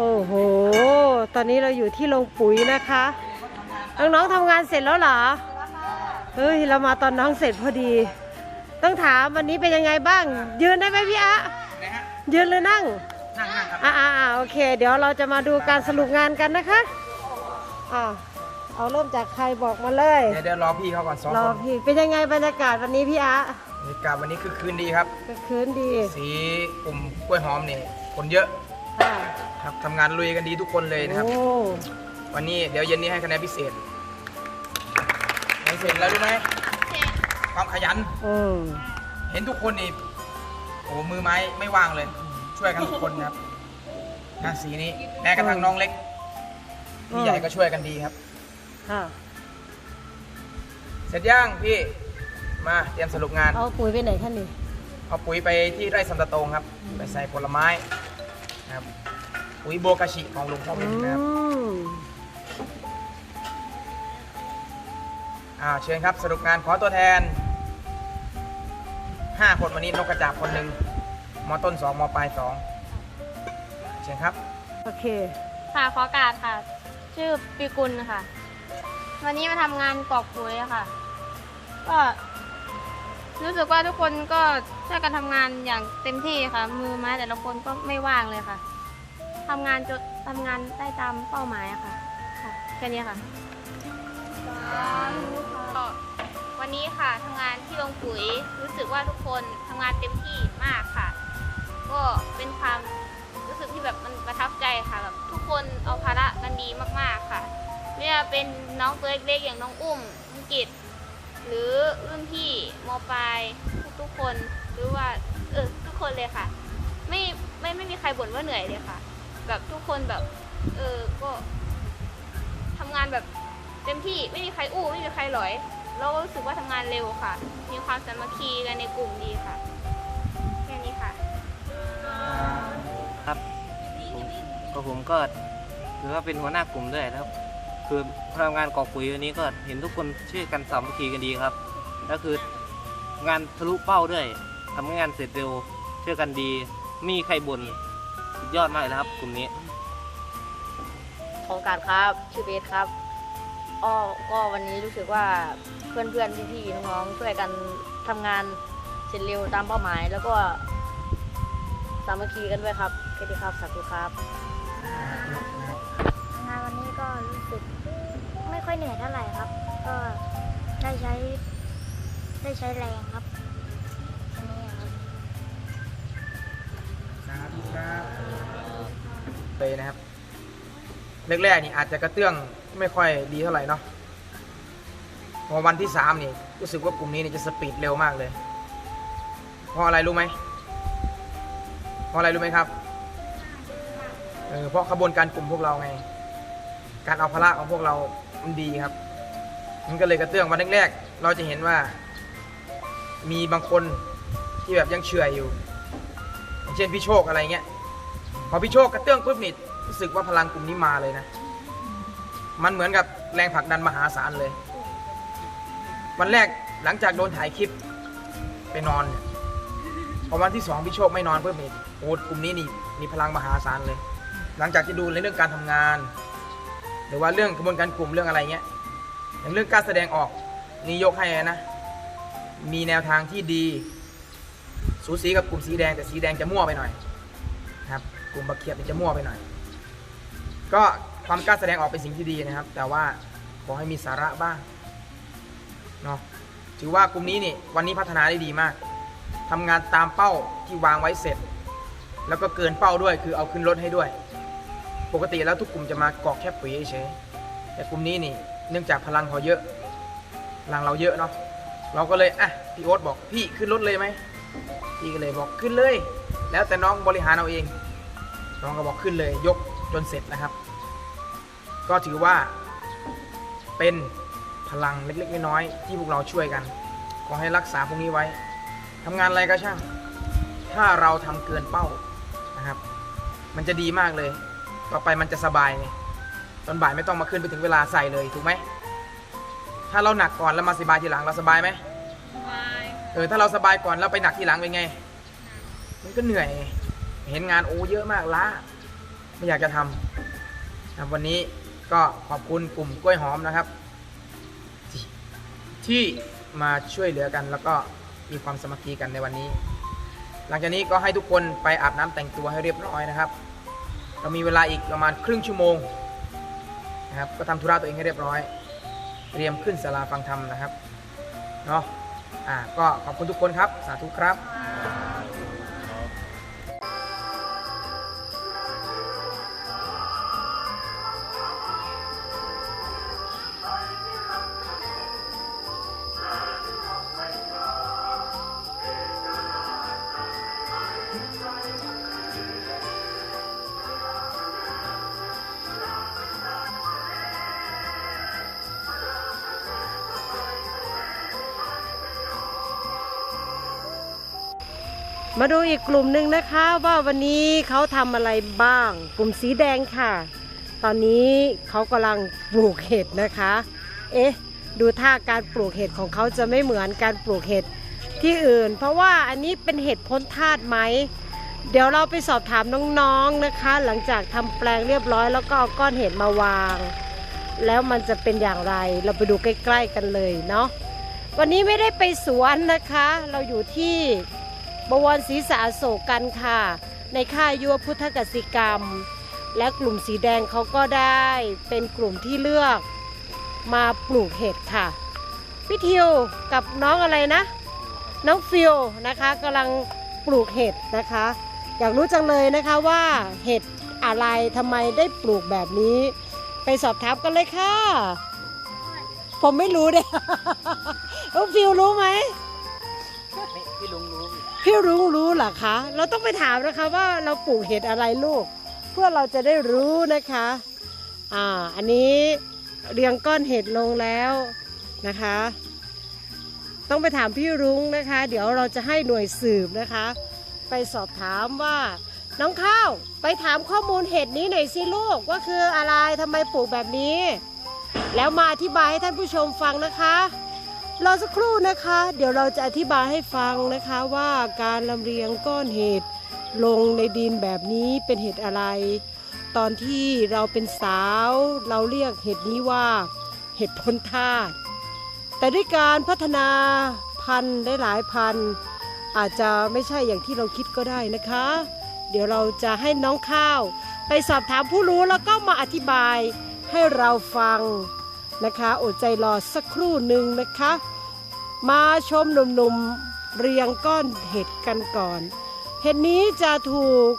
โอ้โห ตอนนี้เราอยู่ที่โรงปุ๋ยนะคะ น้องๆทำงานเสร็จแล้วเหรอ เฮ้ย เรามาตอนน้องเสร็จพอดี ต้องถามวันนี้เป็นยังไงบ้าง ยืนได้ไหมพี่อะนะฮะยืนหรือนั่งนั่ง นั่งครับอ่าอ่าโอเค เดี๋ยวเราจะมาดูการสรุปงานกันนะคะอ่าเอาเริ่มจากใครบอกมาเลย เดี๋ยวเดี๋ยวรอพี่เขาก่อนสองรอคนพี่ เป็นยังไงบรรยากาศวันนี้พี่อะบรรยากาศวันนี้คือคืนดีครับ ก็คืนดี สีกลุ่มกล้วยหอมนี่คนเยอะ ค่ะครับทำงานลุยกันดีทุกคนเลยนะครับ โอ้วันนี้เดี๋ยวเย็นนี้ให้คะแนนพิเศษพิเศษแล้วรู้ไหมความขยันอืมเห็นทุกคนนี่โอ้มือไม้ไม่ว่างเลย ช่วยกันทุกคนครับงานสีนี้แม้กระทั่งน้องเล็กพี่ใหญ่ก็ช่วยกันดีครับ ค่ะเสร็จย่างพี่มาเตรียมสรุปงาน เอาปุ๋ยไปไหนท่านนี่เอาปุ๋ยไปที่ไร่สัมตะโตงครับ ไปใส่ผลไม้นะ ครับปุ๋ยโบกาชิของหลวงพ่ออืเบนนะครับมอ่าเชิญครับสรุปงานขอตัวแทน 5 คนวันนี้นกกระจาบคนหนึ่งมอต้น 2มอปลาย 2 เชิญครับ โอเค ค่ะขอโอการค่ะ ชื่อปีกุลค่ะ วันนี้มาทำงานกรอกปุ๋ยอะค่ะ ก็รู้สึกว่าทุกคนก็ ช่วยกันทำงานอย่างเต็มที่ค่ะ มือไม้แต่ละคนก็ไม่ว่างเลยค่ะทำงานจนทำงานได้ตามเป้าหมายอะค่ะค่ะแค่นี้ค่ะ ก็วันนี้ค่ะทำงานที่โรงปุ๋ยรู้สึกว่าทุกคนทำงานเต็มที่มากค่ะ ก็เป็นความรู้สึกที่แบบมันประทับใจค่ะแบบทุกคนเอาภาระกันดีมากๆค่ะไม่ว่าเป็นน้องตัวเล็กๆอย่างน้องอุ้มอังกิตหรือรุ่นพี่มปลายทุกๆคน หรือว่าเออทุกคนเลยค่ะ ไม่ไม่ไม่มีใครบ่นว่าเหนื่อยเลยค่ะ แบบทุกคนแบบ เออก็ทำงานแบบเต็มที่ไม่มีใครอู้ไม่มีใครหลอยเราก็รู้สึกว่าทำงานเร็วค่ะ มีความสามัคคีกันในกลุ่มดีค่ะแค่นี้ค่ะครับผมก็ผมก็ถือว่าเป็นหัวหน้ากลุ่มด้วยนะครับ คือทำงานกอกปุ๋ยวันนี้ก็เห็นทุกคนช่วยกันสามัคคีกันดีครับแล้วคืองานทะลุเป้าด้วย ทำงานเสร็จเร็วช่วยกันดีไม่มีใครบ่นสุดยอดมากเลยครับกลุ่มนี้ของการครับชื่อเบสครับอ้อก็วันนี้รู้สึกว่าเพื่อนๆพี่ๆน้องๆช่วยกันทำงานเสร็จเร็วตามเป้าหมาย แล้วก็สามัคคีกันด้วยครับแค่นี้ครับสาธุครับงานวันนี้ก็รู้สึกไม่ค่อยเหนื่อยเท่าไหร่ครับ ก็ได้ใช้ได้ใช้แรงครับ ครับเลยนะครับแรกๆนี่อาจจะกระเตื้องไม่ค่อยดีเท่าไหร่เนาะพอวันที่สามนี่รู้สึกว่ากลุ่มนี้นี่จะสปีดเร็วมากเลย เพราะอะไรรู้ไหมเพราะอะไรรู้ไหมครับเออเพราะขบวนการกลุ่มพวกเราไง การเอาพละของพวกเรา มันดีครับ มันก็เลยกระเตื้องวันแรกๆ เราจะเห็นว่า มีบางคนที่แบบยังเฉื่อยอยู่ เช่นพี่โชคอะไรเงี้ยพอพี่โชคกระเตื้องปุ๊บนี่รู้สึกว่าพลังกลุ่มนี้มาเลยนะ มันเหมือนกับแรงผลักดันมหาศาลเลย วันแรกหลังจากโดนถ่ายคลิปไปนอนเนี่ยพอวันที่สองพี่โชคไม่นอนปุ๊บนี่โอ้กลุ่มนี้นี่มีพลังมหาศาลเลย หลังจากที่ดูในเรื่องการทำงาน หรือว่าเรื่องกระบวนการกลุ่มเรื่องอะไรเงี้ยอย่างเรื่องการแสดงออกนี่ยกให้นะมีแนวทางที่ดี สูสีกับกลุ่มสีแดงแต่สีแดงจะมั่วไปหน่อยนะครับกลุ่มบักเขียบจะมั่วไปหน่อย ก็ความกล้าแสดงออกเป็นสิ่งที่ดีนะครับ แต่ว่าขอให้มีสาระบ้างเนาะถือว่ากลุ่มนี้นี่วันนี้พัฒนาได้ดีมากทำงานตามเป้าที่วางไว้เสร็จ แล้วก็เกินเป้าด้วยคือเอาขึ้นรถให้ด้วย ปกติแล้วทุกกลุ่มจะมากรอกแค่ปุ๋ยเฉยแต่กลุ่มนี้นี่เนื่องจากพลังเขาเยอะพลังเราเยอะเนาะเราก็เลยอะพี่โอ๊ตบอกพี่ขึ้นรถเลยไหม พี่ก็เลยบอกขึ้นเลย แล้วแต่น้องบริหารเอาเอง น้องก็บอกขึ้นเลยยกจนเสร็จนะครับ ก็ถือว่าเป็นพลังเล็กๆน้อยๆที่พวกเราช่วยกัน ขอให้รักษาพวกนี้ไว้ทำงานอะไรก็ช่าง ถ้าเราทำเกินเป้านะครับ มันจะดีมากเลย ต่อไปมันจะสบายไงตอนบ่ายไม่ต้องมาขึ้นไปถึงเวลาใส่เลยถูกไหมถ้าเราหนักก่อนแล้วมาสบายทีหลังเราสบายไหม เออถ้าเราสบายก่อนแล้วไปหนักทีหลังเป็นไง มันก็เหนื่อย เห็นงานโอ้เยอะมากล้าไม่อยากจะทำนะวันนี้ก็ขอบคุณกลุ่มกล้วยหอมนะครับ ที่มาช่วยเหลือกัน แล้วก็มีความสมัคคีกันในวันนี้ หลังจากนี้ก็ให้ทุกคนไปอาบน้ำแต่งตัวให้เรียบร้อยนะครับ เรามีเวลาอีกประมาณครึ่งชั่วโมงนะครับก็ทำธุระตัวเองให้เรียบร้อย เตรียมขึ้นศาลาฟังธรรมนะครับเนาะ อ่าก็ขอบคุณทุกคนครับ สาธุครับ มาดูอีกกลุ่มหนึ่งนะคะว่าวันนี้เขาทำอะไรบ้าง กลุ่มสีแดงค่ะ ตอนนี้เขากำลังปลูกเห็ดนะคะ เอ๊ะ ดูท่าการปลูกเห็ดของเขาจะไม่เหมือนการปลูกเห็ดที่อื่น เพราะว่าอันนี้เป็นเห็ดพ้นธาตุไหม เดี๋ยวเราไปสอบถามน้องๆนะคะ หลังจากทำแปลงเรียบร้อยแล้วก็เอาก้อนเห็ดมาวาง แล้วมันจะเป็นอย่างไร เราไปดูใกล้ ๆกันเลยเนาะวันนี้ไม่ได้ไปสวนนะคะ เราอยู่ที่ บวรศรีสาโศกกันค่ะ ในค่ายยุวพุทธกสิกรรม และกลุ่มสีแดงเขาก็ได้เป็นกลุ่มที่เลือกมาปลูกเห็ดค่ะพี่ทิวกับน้องอะไรนะ น้องฟิลนะคะกำลังปลูกเห็ดนะคะ อยากรู้จังเลยนะคะว่าเห็ดอะไรทำไมได้ปลูกแบบนี้ ไปสอบถามกันเลยค่ะ ผมไม่รู้เด้น้องฟิลรู้ไหมพี่ลุงรู้ พี่รุ้งรู้เหรอคะ เราต้องไปถามนะคะว่าเราปลูกเห็ดอะไรลูก เพื่อเราจะได้รู้นะคะ อ่า อันนี้เรียงก้อนเห็ดลงแล้วนะคะ ต้องไปถามพี่รุ้งนะคะ เดี๋ยวเราจะให้หน่วยสืบนะคะ ไปสอบถามว่า น้องข้าว ไปถามข้อมูลเห็ดนี้หน่อยสิลูกว่าคืออะไรทำไมปลูกแบบนี้ แล้วมาอธิบายให้ท่านผู้ชมฟังนะคะ รอสักครู่นะคะ เดี๋ยวเราจะอธิบายให้ฟังนะคะว่าการลำเลียงก้อนเห็ดลงในดินแบบนี้เป็นเห็ดอะไร ตอนที่เราเป็นสาว เราเรียกเห็ดนี้ว่า เห็ดพ้นธาตุแต่ด้วยการพัฒนาพันธุ์ได้หลายพันธุ์ อาจจะไม่ใช่อย่างที่เราคิดก็ได้นะคะ เดี๋ยวเราจะให้น้องข้าว ไปสอบถามผู้รู้แล้วก็มาอธิบายให้เราฟัง นะคะอดใจรอสักครู่หนึ่งนะคะ มาชมหนุ่มๆเรียงก้อนเห็ดกันก่อน เห็ดนี้จะถูก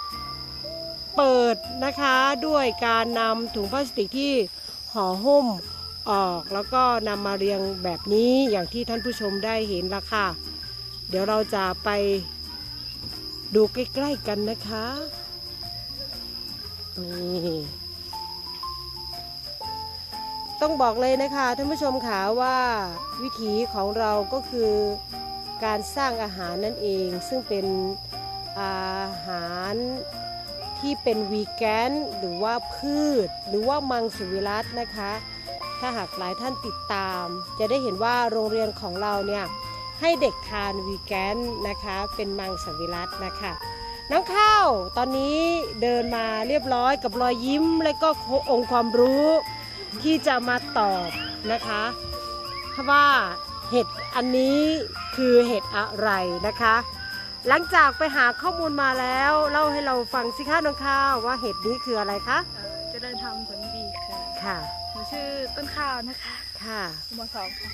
เปิดนะคะด้วยการนำถุงพลาสติกที่ห่อหุ้มออกแล้วก็นำมาเรียงแบบนี้อย่างที่ท่านผู้ชมได้เห็นละค่ะ เดี๋ยวเราจะไปดูใกล้ ๆ กันนะคะนี่ ต้องบอกเลยนะคะท่านผู้ชมค่ะว่าวิถีของเราก็คือการสร้างอาหารนั่นเอง ซึ่งเป็นอาหารที่เป็นวีแกนหรือว่าพืช หรือว่ามังสวิรัตนะคะ ถ้าหากหลายท่านติดตาม จะได้เห็นว่าโรงเรียนของเราเนี่ยให้เด็กทานวีแกนนะคะเป็นมังสวิรัตนะคะน้องข้าวตอนนี้เดินมาเรียบร้อยกับรอยยิ้มและก็องค์ความรู้ ที่จะมาตอบนะคะว่าเห็ดอันนี้คือเห็ดอะไรนะคะ หลังจากไปหาข้อมูลมาแล้วเล่าให้เราฟังสิคะน้องข้าวว่าเห็ดนี้คืออะไรคะเอ่อเจริญธรรมผลดีค่ะค่ะหนูชื่อต้นข้าวนะคะค่ะมสองค่ะ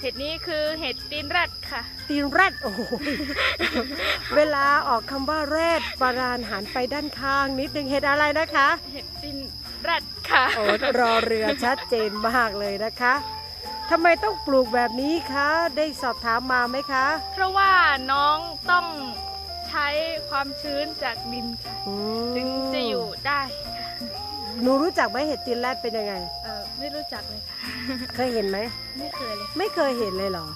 เห็ดนี้คือเห็ดตีนแรดค่ะ ตีนแรดโอ้โห เวลาออกคำว่าแรดปรานหันไปด้านข้างนิดนึงเห็ดอะไรนะคะ เห็ดตีนแรัดค่ะโอ้รอเรือชัดเจนมากเลยนะคะทำไมต้องปลูกแบบนี้คะ ได้สอบถามมาไหมคะ เพราะว่าน้องต้องใช้ความชื้นจากดินค่ะถึงจะอยู่ได้หนูรู้จักไหมเห็ดตีนแรดเป็นยังไง เออไม่รู้จักเลยค่ะ เคยเห็นไหม ไม่เคยเลย ไม่เคยเห็นเลยเหรอ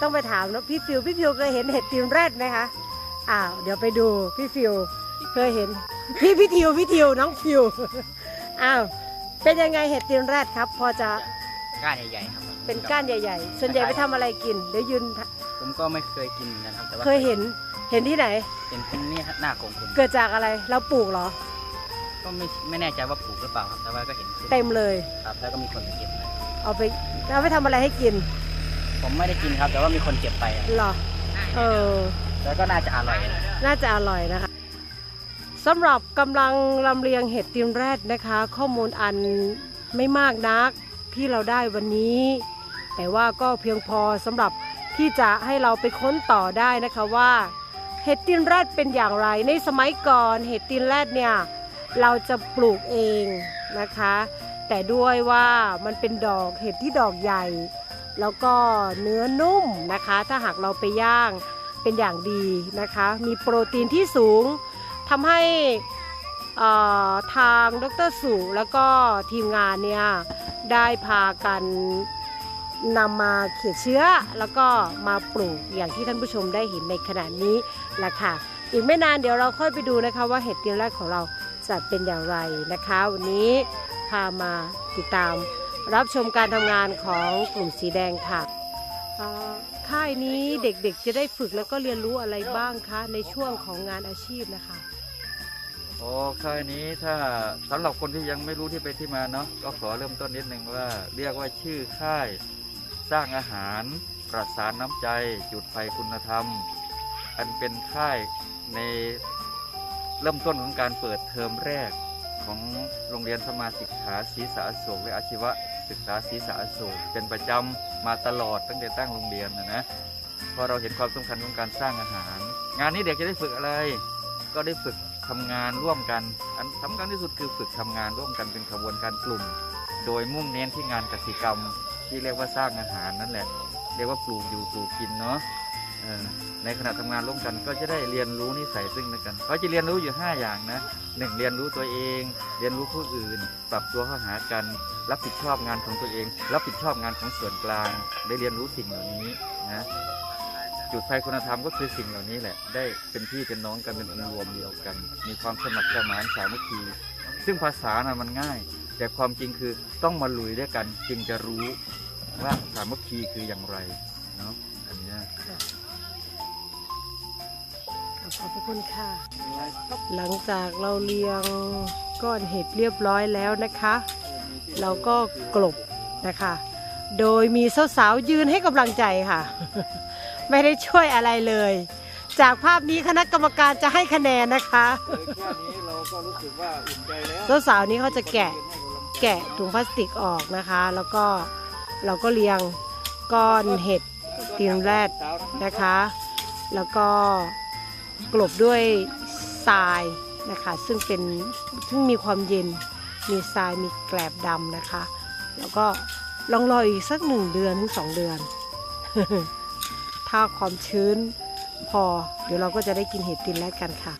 ต้องไปถามนะพี่ฟิว พี่ฟิวเคยเห็นเห็ดตีนแรดไหมคะ อ้าว เดี๋ยวไปดูพี่ฟิว เคยเห็น พี่พี่ทิว พี่ทิว น้องฟิว อ้าวเป็นยังไงเห็ดตีนแรดครับ พอจะก้านใหญ่ๆครับเป็นก้านใหญ่ ๆ ส่วนใหญ่ไปทำอะไรกินเดี๋ยวยืนผมก็ไม่เคยกินเหมือนกันครับแต่ว่าเคยเห็นเห็นที่ไหน เห็นที่นี่หน้าของคุณเกิดจากอะไรเราปลูกเหรอ ก็ไม่ไม่แน่ใจว่าปลูกหรือเปล่าครับแต่ว่าก็เห็นขึ้นเต็มเลยครับ แล้วก็มีคนไปเก็บไปเอาไปเอาไปทำอะไรให้กินผมไม่ได้กินครับ แต่ว่ามีคนเก็บไปอะเหรอเออแล้วก็น่าจะอร่อย น่าจะอร่อยนะคะ สำหรับกำลังลำเลียงเห็ดตีนแรดนะคะ ข้อมูลอันไม่มากนักที่เราได้วันนี้ แต่ว่าก็เพียงพอสำหรับที่จะให้เราไปค้นต่อได้นะคะว่าเห็ดตีนแรดเป็นอย่างไร ในสมัยก่อนเห็ดตีนแรดเนี่ยเราจะปลูกเองนะคะ แต่ด้วยว่ามันเป็นดอกเห็ดที่ดอกใหญ่ แล้วก็เนื้อนุ่มนะคะ ถ้าหากเราไปย่างเป็นอย่างดีนะคะ มีโปรตีนที่สูง ทำให้ทางดรสุแล้วก็ทีมงานเนี่ยได้พากันนำมาเขียเชื้อแล้วก็มาปลูกอย่างที่ท่านผู้ชมได้เห็นในขณะนี้แหละค่ะ อีกไม่นานเดี๋ยวเราค่อยไปดูนะคะว่าเห็ดเตียงแรกของเราจะเป็นอย่างไรนะคะ วันนี้พามาติดตามรับชมการทำงานของกลุ่มสีแดงค่ะ ค่ายนี้เด็กๆจะได้ฝึกแล้วก็เรียนรู้อะไรบ้างคะ ในช่วงของงานอาชีพนะคะโอ้ค่ายนี้ถ้าสำหรับคนที่ยังไม่รู้ที่ไปที่มาเนาะก็ขอเริ่มต้นนิดนึงว่า เรียกว่าชื่อค่าย สร้างอาหาร ประสานน้ำใจ จุดไฟคุณธรรม อันเป็นค่ายในเริ่มต้นของการเปิดเทอมแรก ของโรงเรียนสมาศึกษาศรีสาอโศกและอาชีวศึกษาศรีสาอโศกเป็นประจำมาตลอดตั้งแต่ตั้งโรงเรียนนะนะเพราะเราเห็นความสำคัญของการสร้างอาหาร งานนี้เด็กจะได้ฝึกอะไร ก็ได้ฝึกทำงานร่วมกันอันสำคัญที่สุดคือฝึกทำงานร่วมกันเป็นขบวนการกลุ่ม โดยมุ่งเน้นที่งานกสิกรรม ที่เรียกว่าสร้างอาหารนั่นแหละ เรียกว่าปลูกอยู่ปลูกกินเนาะ ในขณะทำงานร่วมกันก็จะได้เรียนรู้นิสัยซึ่งกันเขาจะเรียนรู้อยู่ 5 อย่างนะหนึ่งเรียนรู้ตัวเอง เรียนรู้ผู้อื่น ปรับตัวเข้าหากัน รับผิดชอบงานของตัวเอง รับผิดชอบงานของส่วนกลาง ได้เรียนรู้สิ่งเหล่านี้นะจุดไฟคุณธรรมก็คือสิ่งเหล่านี้แหละ ได้เป็นพี่เป็นน้องกันเป็นองค์รวมเดียวกัน มีความสมัครสมานสามัคคี ซึ่งภาษานะมันง่าย แต่ความจริงคือต้องมาลุยด้วยกันจึงจะรู้ว่าสามัคคีคืออย่างไรเนาะอันนี้ ขอบพระคุณค่ะ หลังจากเราเรียงก้อนเห็ดเรียบร้อยแล้วนะคะ เราก็กลบนะคะ โดยมีสาวๆยืนให้กำลังใจค่ะ ไม่ได้ช่วยอะไรเลย จากภาพนี้คณะกรรมการจะให้คะแนนนะคะแค่นี้เราก็รู้สึกว่าอุ่นใจแล้วสาวๆนี้เขาจะแกะแกะถุงพลาสติกออกนะคะ แล้วก็เราก็เรียงก้อนเห็ดตีนแรดนะคะ แล้วก็ กลบด้วยทรายนะคะซึ่งเป็นซึ่งมีความเย็นมีทรายมีแกลบดำนะคะ แล้วก็ลองรออีกสักหนึ่งเดือนถึงสองเดือน ถ้าความชื้นพอเดี๋ยวเราก็จะได้กินเห็ดตินแล้วกันค่ะ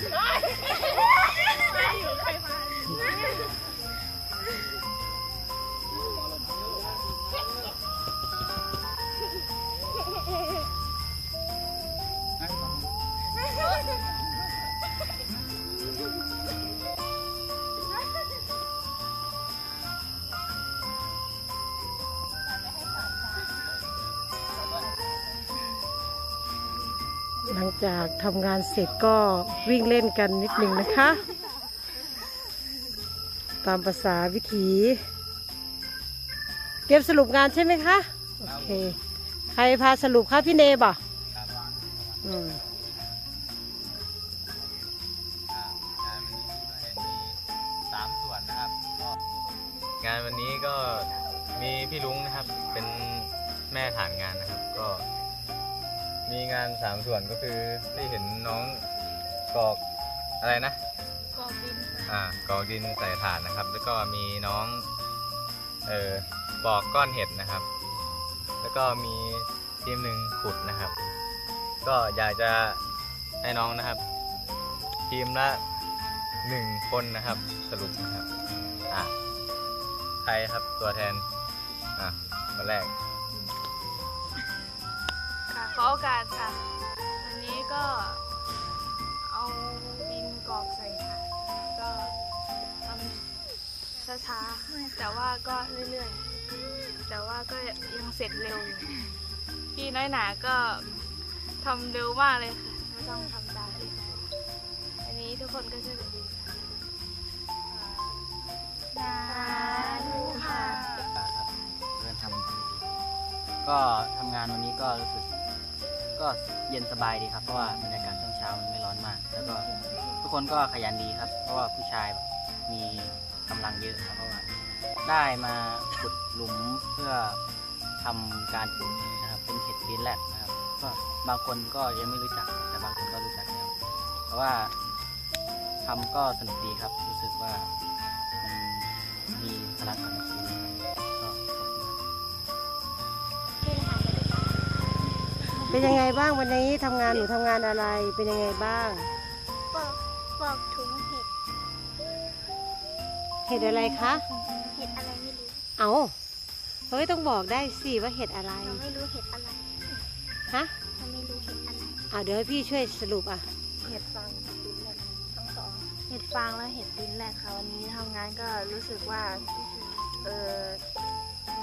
ห จากทำงานเสร็จก็วิ่งเล่นกันนิดหนึ่งนะคะ ตามภาษาวิถี เก็บสรุปงานใช่ไหมคะ โอเค ใครพาสรุปคะพี่เนบ่ะอืมสามส่วนนะครับก็งานวันนี้ก็มีพี่ลุงนะครับ เป็นแม่ฐานงานนะครับ ก็ มีงานสามส่วนก็คือที่เห็นน้องกรอกอะไรนะกองดินอ่ากรอกดินใส่ถ่านนะครับ แล้วก็มีน้องเออปอกก้อนเห็ดนะครับ แล้วก็มีทีมหนึ่งขุดนะครับ ก็อยากจะให้น้องนะครับ ทีมละหนึ่งคนนะครับ สรุปนะครับอะใครครับตัวแทนอะคนแรกค่ะข อโอกาสค่ะ วันนี้ก็เอาดินกรอกใส่ถาดก็ทำช้าๆ แต่ว่าก็เรื่อยๆ แต่ว่าก็ยังเสร็จเร็ว พี่น้อยหนาก็ทำเร็วมากเลยค่ะ ไม่ต้องทำตามที่เขาอันนี้ทุกคนก็ช่วยกันดีค่ะสาธุค่ะครับเริ่มทำก็ทำงานวันนี้ก็รู้สึก ก็เย็นสบายดีครับ เพราะว่าบรรยากาศช่วงเช้ามันไม่ร้อนมาก แล้วก็ทุกคนก็ขยันดีครับ เพราะว่าผู้ชายมีกำลังเยอะครับเพราะว่าได้มาขุดหลุมเพื่อทำการปลูกนะครับ เป็นเห็ดฟีนแลบนะครับ ก็บางคนก็ยังไม่รู้จัก แต่บางคนก็รู้จักแล้วแต่ว่าทำก็สนุกดีครับ รู้สึกว่ามันมีพลังสามัค เป็นยังไงบ้างวันนี้ทำงานหนูทำงานอะไร เป็นยังไงบ้าง ปอกปอกถุงเห็ด เห็ดอะไรคะ เห็ดอะไรไม่รู้เอาเฮ้ยต้องบอกได้สิว่าเห็ดอะไรเราไม่รู้เห็ดอะไรฮะเราไม่รู้เห็ดอะไรอ่าเดี๋ยวให้พี่ช่วยสรุปอะ เห็ดฟางดินแรกทั้งสอง เห็ดฟางและเห็ดดินแรกค่ะวันนี้ทำงานก็รู้สึกว่า เออ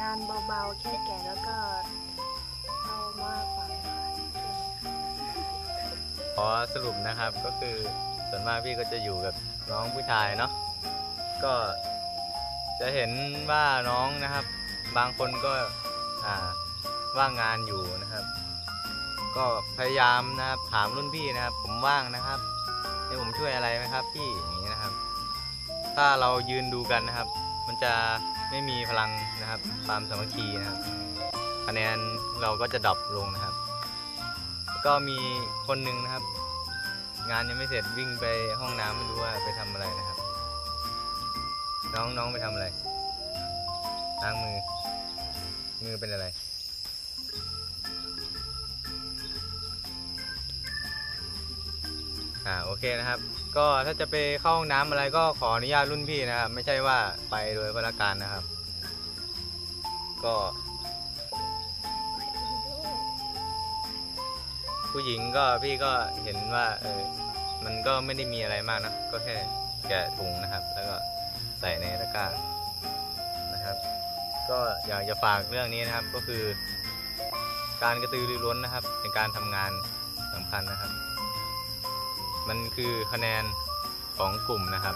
งานเบาๆแค่แก่แล้วก็เอามาฝังค่ะ ขอสรุปนะครับก็คือส่วนมากพี่ก็จะอยู่กับน้องผู้ชายเนาะก็จะเห็นว่าน้องนะครับ บางคนก็ว่างงานอยู่นะครับ ก็พยายามนะครับถามรุ่นพี่นะครับ ผมว่างนะครับให้ผมช่วยอะไรไหมครับพี่อย่างนี้นะครับ ถ้าเรายืนดูกันนะครับ มันจะไม่มีพลังนะครับความสามัคคีนะครับคะแนนเราก็จะดรอปลงนะครับ ก็มีคนหนึ่งนะครับ งานยังไม่เสร็จวิ่งไปห้องน้ำไม่รู้ว่าไปทำอะไรนะครับ น้องน้องไปทำอะไรล้างมือ มือเป็นอะไร อ่าโอเคนะครับ ก็ถ้าจะไปเข้าห้องน้ำอะไรก็ขออนุญาตรุ่นพี่นะครับ ไม่ใช่ว่าไปโดยพลการนะครับ ก็ ผู้หญิงก็พี่ก็เห็นว่าเออมันก็ไม่ได้มีอะไรมากนะก็แค่แกะถุงนะครับ แล้วก็ใส่ในตะกร้านะครับ ก็อยากจะฝากเรื่องนี้นะครับก็คือ การกระตือรือร้นนะครับ ในการทำงานสำคัญนะครับ มันคือคะแนนของกลุ่มนะครับ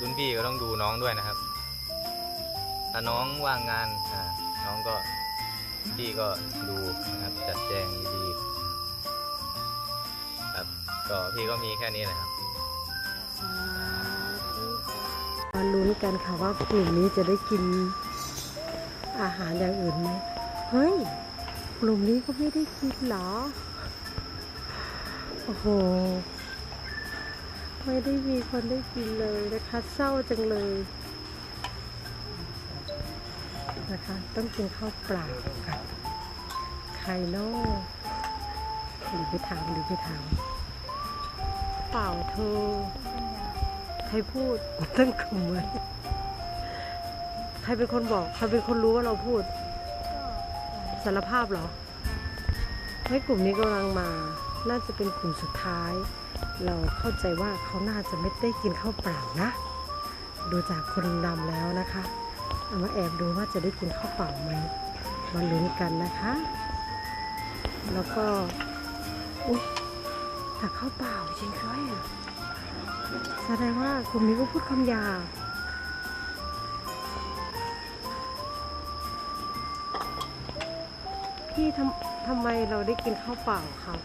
รุ่นพี่ก็ต้องดูน้องด้วยนะครับ ถ้าน้องว่างงานน้องก็พี่ก็ดูนะครับจัดแจงดีๆ ก็พี่ก็มีแค่นี้แหละครับมาลุ้นกันค่ะว่ากลุ่มนี้จะได้กินอาหารอย่างอื่นไหมเฮ้ยกลุ่มนี้ก็ไม่ได้กินหรอ โอ้โห ไม่ได้มีคนได้กินเลยนะคะ เศร้าจังเลยนะคะ ต้องกินข้าวเปล่ากับไข่นอกหรือไปถามหรือไปถาม เปล่าเธอ ใครพูดตั้งกลุ่มเลยใครเป็นคนบอก ใครเป็นคนรู้ว่าเราพูด สารภาพเหรอให้กลุ่มนี้กำลังมา น่าจะเป็นกลุ่มสุดท้าย เราเข้าใจว่าเขาน่าจะไม่ได้กินข้าวเปล่านะ ดูจากคนนำแล้วนะคะเอามาแอบดูว่าจะได้กินข้าวเปล่าไหมมาลุ้นกันนะคะ แล้วก็อุ้ย แต่ข้าวเปล่าจริงด้วยอะแสดงว่ากลุ่มนี้ก็พูดคำหยาบพี่ทำทำไมเราได้กินข้าวเปล่าครับ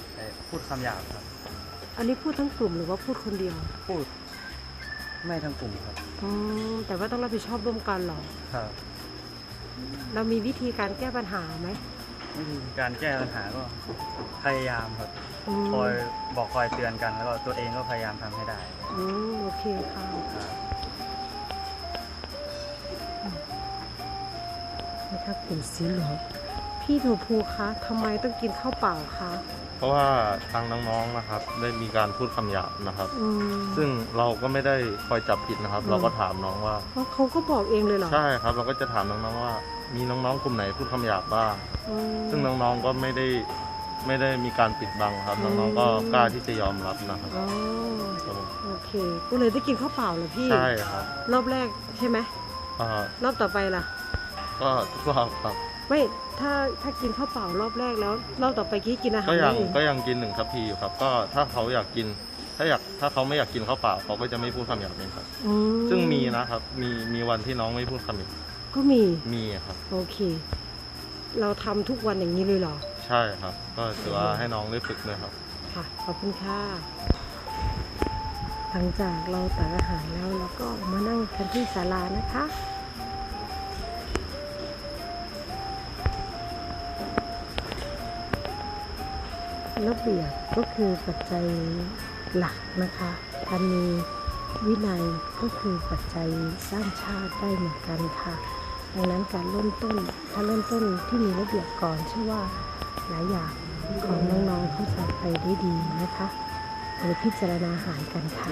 พูดคำหยาบครับ อันนี้พูดทั้งกลุ่มหรือว่าพูดคนเดียวพูดไม่ทั้งกลุ่มครับ อืมแต่ว่าต้องรับผิดชอบร่วมกันเหรอ ครับ เรามีวิธีการแก้ปัญหาไหม วิธีการแก้ปัญหาก็พยายามครับอืมคอยบอกคอยเตือนกัน แล้วก็ตัวเองก็พยายามทำให้ได้อืมโอเคค่ะครับนะครับกลุ่มสีเหลืองพี่หนูภูคะทำไมต้องกินข้าวเปล่าคะเพราะว่าทางน้องๆนะครับ ได้มีการพูดคำหยาบนะครับ อืมซึ่งเราก็ไม่ได้คอยจับผิดนะครับอืมเราก็ถามน้องว่าเพราะเขาก็บอกเองเลยเหรอใช่ครับ เราก็จะถามน้องๆว่า มีน้องๆกลุ่มไหนพูดคำหยาบบ้าง อืม ซึ่งน้องๆก็ไม่ได้ไม่ได้มีการปิดบังครับ อืม น้องๆก็กล้าที่จะยอมรับนะครับอ๋อครับผมโอเคก็เลยได้กินข้าวเปล่าเหรอพี่ ใช่ครับรอบแรกใช่ไหมอ่ารอบต่อไปล่ะ ก็ทุกรอบครับไม่ถ้าถ้ากินข้าวเปล่ารอบแรกแล้วรอบต่อไปกี้กินอาหารก็ยังอย่างอื่นก็ยังกินหนึ่งทัพพีอยู่ครับ ก็ถ้าเขาอยากกิน ถ้าอยากถ้าเขาไม่อยากกินข้าวเปล่าเขาก็จะไม่พูดคำหยาบเองครับ อืซึ่งมีนะครับมีมีวันที่น้องไม่พูดคำหยาบ ก็มีมีครับ โอเค เราทำทุกวันอย่างนี้เลยเหรอ ใช่ครับ ก็ถือว่าให้น้องได้ฝึกด้วยครับ ค่ะ ขอบคุณค่ะ หลังจากเราตักอาหารแล้วเราก็มานั่งกันที่ศาลานะคะ ระเบียบก็คือปัจจัยหลักนะคะ การมีวินัยก็คือปัจจัยสร้างชาติได้เหมือนกันค่ะ ดังนั้นการเริ่มต้นถ้าเริ่มต้นที่มีระเบียบก่อนเชื่อว่าหลายอย่างของน้องๆเขาจะไปได้ดีนะคะไปพิจารณาอาหารกันค่ะ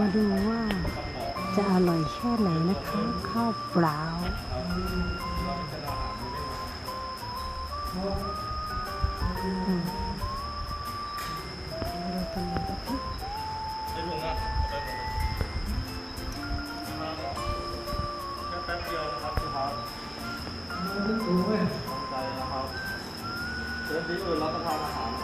มาดูว่าจะอร่อยแค่ไหนนะคะ ข้าวเปล่าอืมดูกันเลยนะคะแป๊บเดียวนะครับคุณครับตั้งใจนะครับเดินที่อื่นรับประทานอาหารครับ